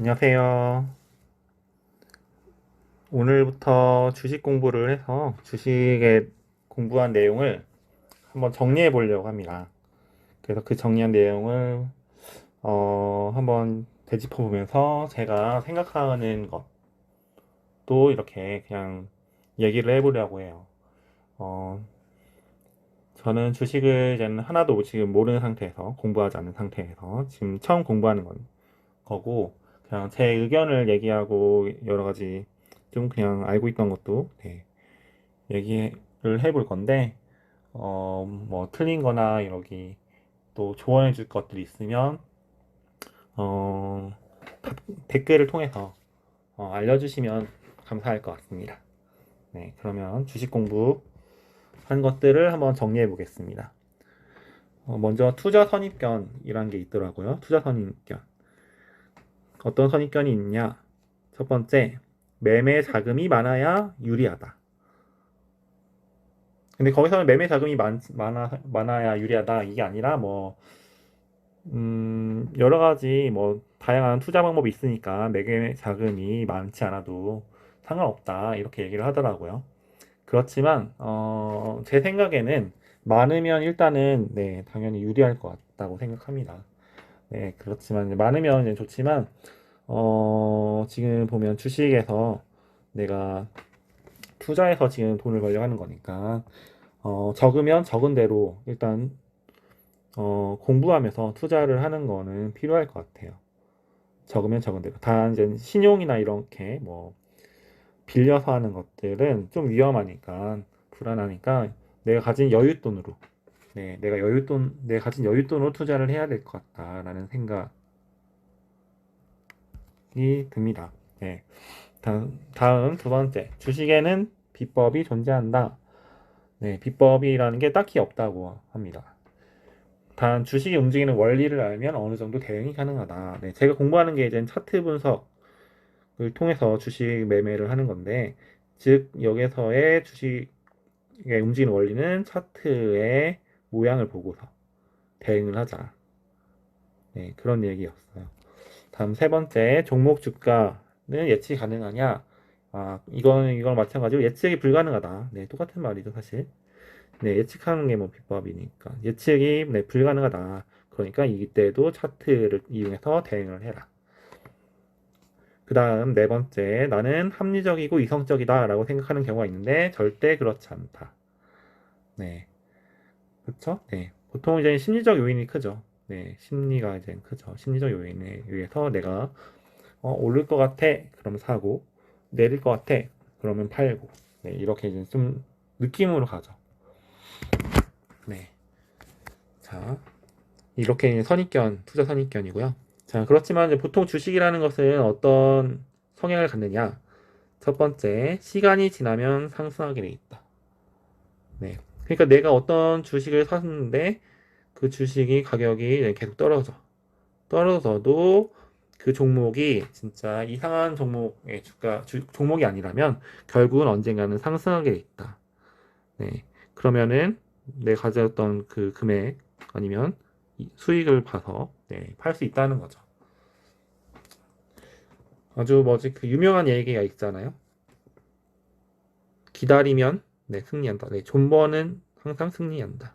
안녕하세요. 오늘부터 주식 공부를 해서 주식에 공부한 내용을 한번 정리해 보려고 합니다. 그래서 그 정리한 내용을 어, 한번 되짚어 보면서 제가 생각하는 것도 이렇게 그냥 얘기를 해보려고 해요. 어, 저는 주식을 이제는 하나도 지금 모르는 상태에서 공부하지 않은 상태에서 지금 처음 공부하는 건 거고 그냥 제 의견을 얘기하고 여러 가지 좀 그냥 알고 있던 것도 네, 얘기를 해볼 건데 어, 뭐 틀린 거나 여기 또 조언해 줄 것들이 있으면 어, 다- 댓글을 통해서 어, 알려주시면 감사할 것 같습니다. 네, 그러면 주식 공부 한 것들을 한번 정리해 보겠습니다. 어, 먼저 투자 선입견이란 게 있더라고요. 투자 선입견. 어떤 선입견이 있냐? 첫 번째, 매매 자금이 많아야 유리하다. 근데 거기서는 매매 자금이 많, 많아, 많아야 유리하다. 이게 아니라 뭐, 음, 여러 가지 뭐, 다양한 투자 방법이 있으니까 매매 자금이 많지 않아도 상관없다. 이렇게 얘기를 하더라고요. 그렇지만, 어, 제 생각에는 많으면 일단은, 네, 당연히 유리할 것 같다고 생각합니다. 네, 그렇지만, 많으면 좋지만, 어, 지금 보면 주식에서 내가 투자해서 지금 돈을 벌려고 하는 거니까, 어, 적으면 적은 대로 일단, 어, 공부하면서 투자를 하는 거는 필요할 것 같아요. 적으면 적은 대로. 단, 이제 신용이나 이렇게 뭐, 빌려서 하는 것들은 좀 위험하니까, 불안하니까, 내가 가진 여윳돈으로, 네, 내가 여윳돈, 내가 가진 여윳돈으로 투자를 해야 될 것 같다라는 생각, 이 듭니다. 네. 다음, 다음 두 번째. 주식에는 비법이 존재한다. 네, 비법이라는 게 딱히 없다고 합니다. 단 주식이 움직이는 원리를 알면 어느 정도 대응이 가능하다. 네, 제가 공부하는 게 이제 차트 분석을 통해서 주식 매매를 하는 건데, 즉 여기서의 주식의 움직이는 원리는 차트의 모양을 보고서 대응을 하자. 네, 그런 얘기였어요. 다음 세 번째, 종목 주가는 예측이 가능하냐? 아, 이거는 이건 마찬가지로 예측이 불가능하다. 네, 똑같은 말이죠, 사실. 네, 예측하는 게 뭐 비법이니까. 예측이 네, 불가능하다. 그러니까 이때도 차트를 이용해서 대응을 해라. 그 다음 네 번째, 나는 합리적이고 이성적이다 라고 생각하는 경우가 있는데 절대 그렇지 않다. 네. 그쵸? 네. 보통 이제 심리적 요인이 크죠. 네, 심리가 이제 크죠. 심리적 요인에 의해서 내가 어, 오를 것 같아. 그러면 사고, 내릴 것 같아. 그러면 팔고. 네, 이렇게 이제 좀 느낌으로 가죠. 네. 자, 이렇게 선입견, 투자 선입견이고요. 자, 그렇지만 보통 주식이라는 것은 어떤 성향을 갖느냐? 첫 번째, 시간이 지나면 상승하게 돼 있다. 네. 그러니까 내가 어떤 주식을 샀는데 그 주식이 가격이 계속 떨어져. 떨어져도 그 종목이 진짜 이상한 종목의 주가, 주- 종목이 아니라면 결국은 언젠가는 상승하게 돼 있다. 네. 그러면은 내가 가졌던 그 금액 아니면 이 수익을 봐서 네, 팔 수 있다는 거죠. 아주 뭐지 그 유명한 얘기가 있잖아요. 기다리면 네, 승리한다. 네, 존버는 항상 승리한다.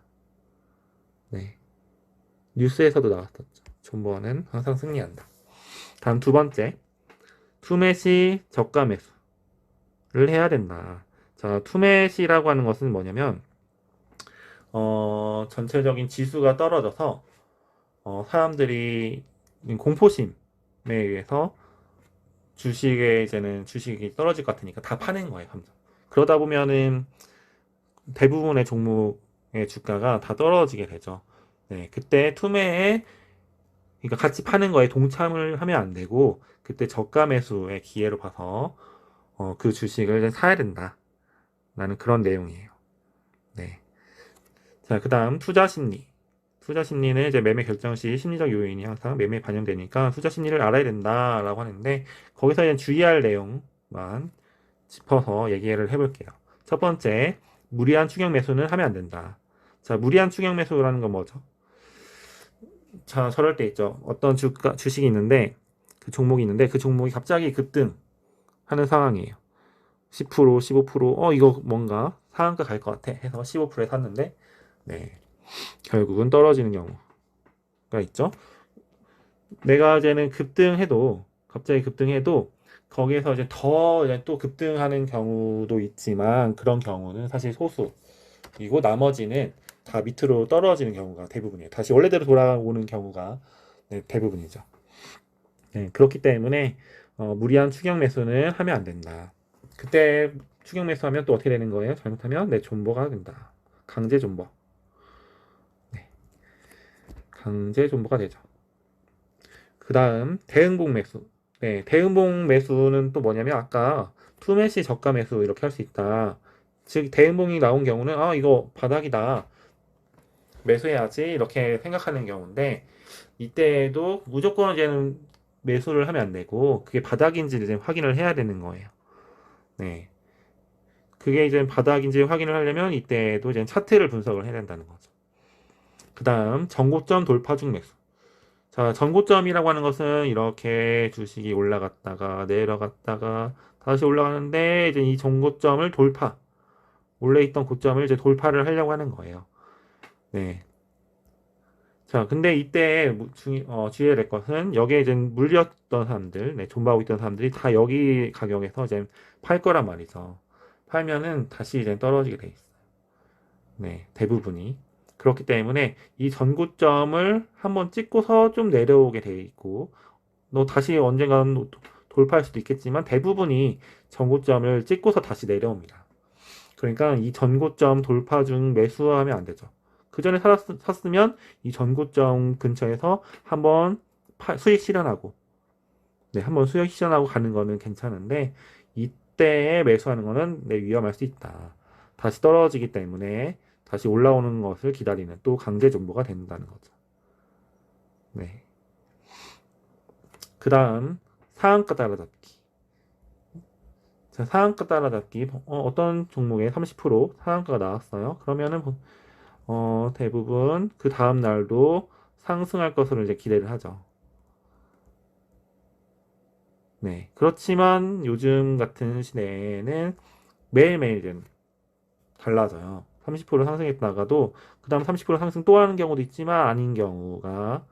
네. 뉴스에서도 나왔었죠. 존버는 항상 승리한다. 다음 두 번째. 투매 시 저가 매수를 해야 된다. 자, 투매 시라고 하는 것은 뭐냐면, 어, 전체적인 지수가 떨어져서, 어, 사람들이 공포심에 의해서 주식에 이제는 주식이 떨어질 것 같으니까 다 파는 거예요, 감정. 그러다 보면은 대부분의 종목의 주가가 다 떨어지게 되죠. 네, 그때 투매에 그러니까 같이 파는 거에 동참을 하면 안 되고 그때 저가 매수의 기회로 봐서 어, 그 주식을 사야 된다. 라는 그런 내용이에요. 네. 자, 그 다음 투자 심리. 투자 심리는 이제 매매 결정 시 심리적 요인이 항상 매매에 반영되니까 투자 심리를 알아야 된다라고 하는데 거기서 이제 주의할 내용만 짚어서 얘기를 해볼게요. 첫 번째, 무리한 추격 매수는 하면 안 된다. 자, 무리한 추격 매수라는 건 뭐죠? 자, 저럴 때 있죠. 어떤 주가, 주식이 있는데 그 종목이 있는데 그 종목이 갑자기 급등하는 상황이에요. 10% 15%어 이거 뭔가 상한가 갈 것 같아 해서 15%에 샀는데 네 결국은 떨어지는 경우가 있죠. 내가 이제는 급등해도 갑자기 급등해도 거기에서 이제 더 이제 또 급등하는 경우도 있지만 그런 경우는 사실 소수 이고 나머지는 다 밑으로 떨어지는 경우가 대부분이에요. 다시 원래대로 돌아오는 경우가 네, 대부분이죠. 네, 그렇기 때문에 어, 무리한 추격 매수는 하면 안 된다. 그때 추격 매수하면 또 어떻게 되는 거예요? 잘못하면 내 존버가 된다. 강제 존버. 네. 강제 존버가 되죠. 그 다음 대응봉 매수. 네, 대응봉 매수는 또 뭐냐면 아까 투매시 저가 매수 이렇게 할 수 있다. 즉 대응봉이 나온 경우는 아 이거 바닥이다. 매수해야지 이렇게 생각하는 경우인데 이때에도 무조건 이제는 매수를 하면 안 되고 그게 바닥인지 이제 확인을 해야 되는 거예요. 네. 그게 이제 바닥인지 확인을 하려면 이때도 이제 차트를 분석을 해야 된다는 거죠. 그 다음 전고점 돌파 중 매수. 자, 전고점이라고 하는 것은 이렇게 주식이 올라갔다가 내려갔다가 다시 올라가는데 이제 이 전고점을 돌파. 원래 있던 고점을 이제 돌파를 하려고 하는 거예요. 네. 자, 근데 이때 무- 주, 어, 주의해야 될 것은 여기에 이제 물렸던 사람들, 네, 존버하고 있던 사람들이 다 여기 가격에서 이제 팔 거란 말이죠. 팔면은 다시 이제 떨어지게 돼 있어요. 네, 대부분이. 그렇기 때문에 이 전고점을 한번 찍고서 좀 내려오게 돼 있고, 너 다시 언젠가는 도- 돌파할 수도 있겠지만 대부분이 전고점을 찍고서 다시 내려옵니다. 그러니까 이 전고점 돌파 중 매수하면 안 되죠. 그 전에 샀으면 이 전고점 근처에서 한번 파- 수익 실현하고, 네, 한번 수익 실현하고 가는 거는 괜찮은데, 이때에 매수하는 거는 네, 위험할 수 있다. 다시 떨어지기 때문에 다시 올라오는 것을 기다리는 또 강제 존버가 된다는 거죠. 네. 그 다음, 상한가 따라잡기. 자, 상한가 따라잡기. 어, 떤 종목에 30% 상한가가 나왔어요. 그러면은, 어, 대부분 그 다음 날도 상승할 것으로 이제 기대를 하죠. 네. 그렇지만 요즘 같은 시대에는 매일매일 좀 달라져요. 30% 상승했다가도 그 다음 30% 상승 또 하는 경우도 있지만 아닌 경우가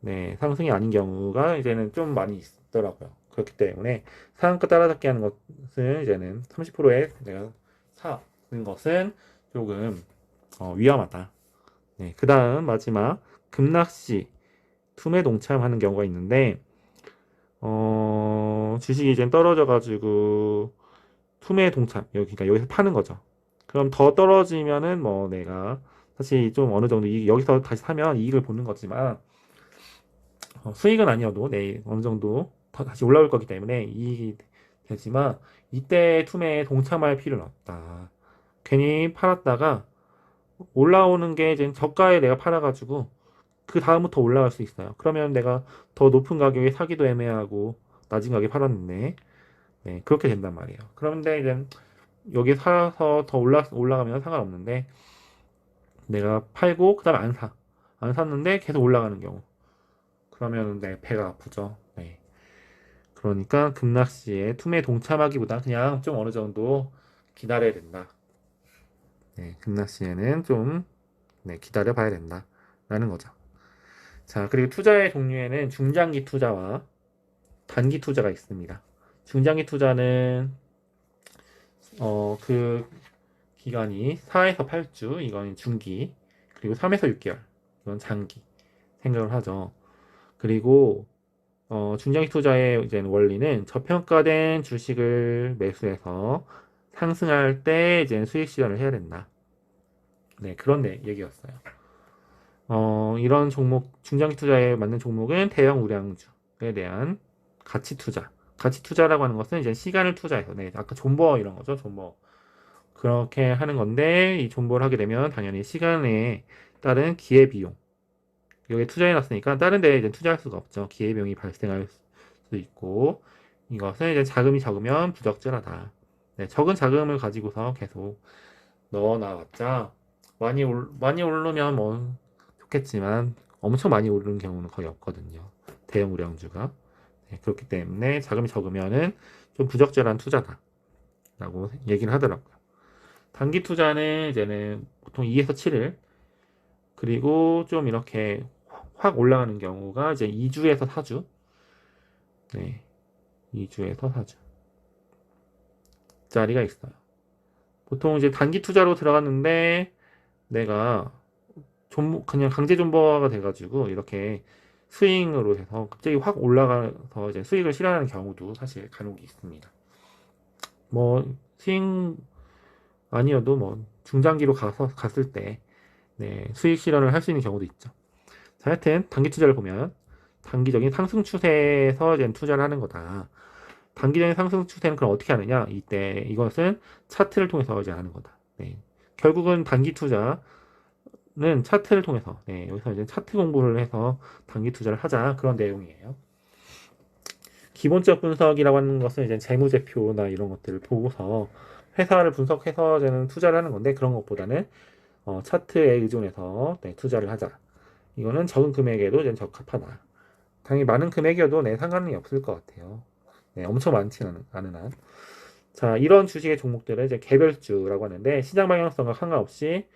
네, 상승이 아닌 경우가 이제는 좀 많이 있더라고요. 그렇기 때문에 상한가 따라잡기 하는 것은 이제는 30%에 내가 사는 것은 조금 어, 위험하다. 네, 그 다음 마지막 급락시 투매 동참하는 경우가 있는데 어, 주식이 이제 떨어져 가지고 투매 동참 여기 그러니까 여기서 파는 거죠. 그럼 더 떨어지면은 뭐 내가 사실 좀 어느 정도 이익, 여기서 다시 사면 이익을 보는 거지만 어, 수익은 아니어도 내일 어느 정도 더 다시 올라올 거기 때문에 이익이 되지만 이때 투매에 동참할 필요는 없다. 괜히 팔았다가 올라오는 게 이제 저가에 내가 팔아가지고 그 다음부터 올라갈 수 있어요. 그러면 내가 더 높은 가격에 사기도 애매하고 낮은 가격에 팔았는데 네, 그렇게 된단 말이에요. 그런데 이제 여기 사서 더 올라 올라가면 상관없는데 내가 팔고 그다음에 안 사. 안 샀는데 계속 올라가는 경우. 그러면 내 배가 아프죠. 네. 그러니까 급락 시에 투매 동참하기보다 그냥 좀 어느 정도 기다려야 된다. 네, 급락 시에는 좀 네, 기다려 봐야 된다. 라는 거죠. 자, 그리고 투자의 종류에는 중장기 투자와 단기 투자가 있습니다. 중장기 투자는 어, 그 기간이 4에서 8주, 이건 중기, 그리고 3에서 6개월, 이건 장기 생각을 하죠. 그리고 어, 중장기 투자의 이제 원리는 저평가된 주식을 매수해서 상승할 때 이제 수익 실현을 해야 된다. 네, 그런 네, 얘기였어요. 어, 이런 종목, 중장기 투자에 맞는 종목은 대형 우량주에 대한 가치 투자. 가치 투자라고 하는 것은 이제 시간을 투자해서, 네, 아까 존버 이런 거죠, 존버. 그렇게 하는 건데, 이 존버를 하게 되면 당연히 시간에 따른 기회비용. 여기에 투자해 놨으니까 다른 데에 이제 투자할 수가 없죠. 기회비용이 발생할 수도 있고, 이것은 이제 자금이 적으면 부적절하다. 네, 적은 자금을 가지고서 계속 넣어 놔봤자, 많이 올, 많이 오르면 뭐, 좋겠지만, 엄청 많이 오르는 경우는 거의 없거든요. 대형 우량주가. 네, 그렇기 때문에 자금이 적으면은 좀 부적절한 투자다라고 얘기를 하더라고요. 단기 투자는 이제는 보통 2에서 7일 그리고 좀 이렇게 확 올라가는 경우가 이제 2주에서 4주 네, 2주에서 4주 짜리가 있어요. 보통 이제 단기 투자로 들어갔는데 내가 존 그냥 강제 존버가 돼가지고 이렇게 스윙으로 해서 갑자기 확 올라가서 이제 수익을 실현하는 경우도 사실 간혹 있습니다. 뭐 스윙 아니어도 뭐 중장기로 가서 갔을 때 네, 수익 실현을 할 수 있는 경우도 있죠. 자, 하여튼 단기 투자를 보면 단기적인 상승 추세에서 이제 투자를 하는 거다. 단기적인 상승 추세는 그럼 어떻게 하느냐? 이때 이것은 차트를 통해서 이제 하는 거다. 네. 결국은 단기 투자는 차트를 통해서 네, 여기서 이제 차트 공부를 해서 단기 투자를 하자 그런 내용이에요. 기본적 분석이라고 하는 것은 이제 재무제표나 이런 것들을 보고서 회사를 분석해서 저는 투자를 하는 건데 그런 것보다는 어, 차트에 의존해서 네, 투자를 하자. 이거는 적은 금액에도 적합하다. 당연히 많은 금액이어도 네, 상관이 없을 것 같아요. 네, 엄청 많지는 않은 한. 자, 이런 주식의 종목들을 이제 개별주라고 하는데 시장 방향성과 상관없이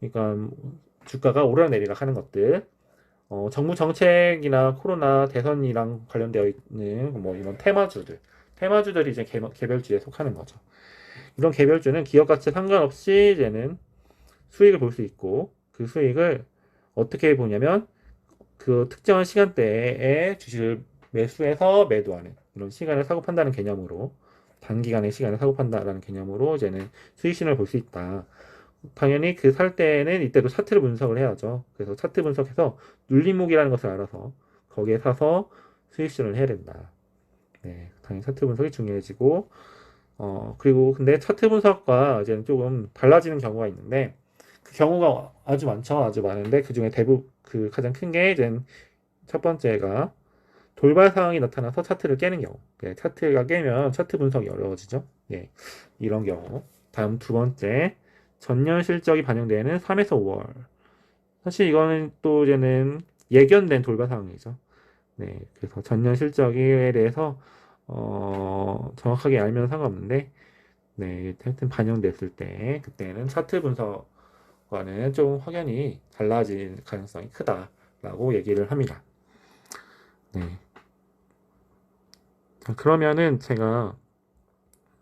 그러니까 주가가 오르락내리락 하는 것들 어, 정부 정책이나 코로나 대선이랑 관련되어 있는 뭐 이런 테마주들 테마주들이 이제 개, 개별주에 속하는 거죠. 이런 개별주는 기업 가치 상관없이 이제는 수익을 볼 수 있고 그 수익을 어떻게 보냐면 그 특정한 시간대에 주식을 매수해서 매도하는 이런 시간을 사고 판다는 개념으로 단기간의 시간을 사고 판다라는 개념으로 이제는 수익 신을 볼 수 있다. 당연히 그 살 때는 이때도 차트를 분석을 해야죠. 그래서 차트 분석해서 눌림목이라는 것을 알아서 거기에 사서 수익 실현을 해야 된다. 네, 당연히 차트 분석이 중요해지고 어 그리고 근데 차트 분석과 이제는 조금 달라지는 경우가 있는데 그 경우가 아주 많죠. 아주 많은데 그 중에 대부분 그 가장 큰 게 이제 첫 번째가 돌발 상황이 나타나서 차트를 깨는 경우. 네, 차트가 깨면 차트 분석이 어려워지죠. 네, 이런 경우. 다음 두 번째, 전년 실적이 반영되는 3에서 5월. 사실 이거는 또 이제는 예견된 돌발 상황이죠. 네, 그래서 전년 실적에 대해서 어, 정확하게 알면 상관없는데, 네, 하여튼 반영됐을 때 그때는 차트 분석과는 좀 확연히 달라질 가능성이 크다라고 얘기를 합니다. 네. 자, 그러면은 제가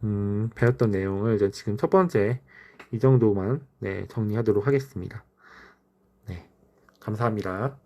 음, 배웠던 내용을 이제 지금 첫 번째 이 정도만 네, 정리하도록 하겠습니다. 네. 감사합니다.